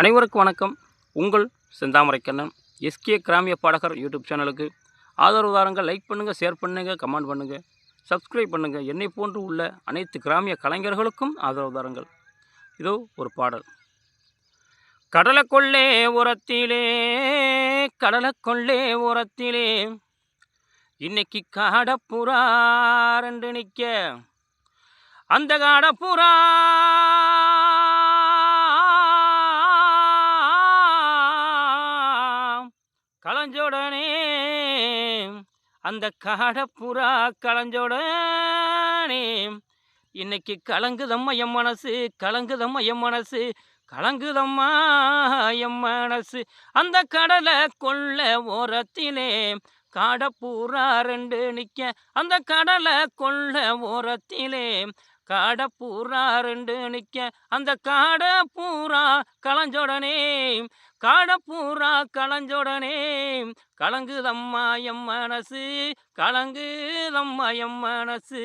அனைவருக்கும் வணக்கம். உங்கள் செந்தாமரைக்கண்ணன் எஸ்கே கிராமிய பாடகர் யூடியூப் சேனலுக்கு ஆதரவு தாருங்கள். லைக் பண்ணுங்கள் ஷேர் பண்ணுங்கள் கமெண்ட் பண்ணுங்கள் சப்ஸ்கிரைப் பண்ணுங்கள் என்னை போன்று உள்ள அனைத்து கிராமிய கலைஞர்களுக்கும் ஆதரவு தாருங்கள். இதோ ஒரு பாடல். கடலை கொள்ளே உரத்திலே கடலை கொள்ளே உரத்திலே இன்னைக்கு காடப்புறா ரெண்டு நிற்க அந்த காடப்புறா களைஞ்சோடனே அந்த காடப்புறா களைஞ்சோடனே. இன்னைக்கு கலங்குதம்மா என் மனசு கலங்குதம்மா என் மனசு கலங்குதம்மா என் மனசு. அந்த கடலை கொள்ள ஓரத்திலே காடப்பூரா ரெண்டு நிற்க அந்த கடலை கொள்ள ஓரத்திலே காடப்பூரா ரெண்டு நிற்க அந்த காடை பூரா களைஞ்சோடனே காடப்பூரா களைஞ்சோடனே கலங்குதம்மா எம் மனசு கலங்குதம்மா எம் மனசு.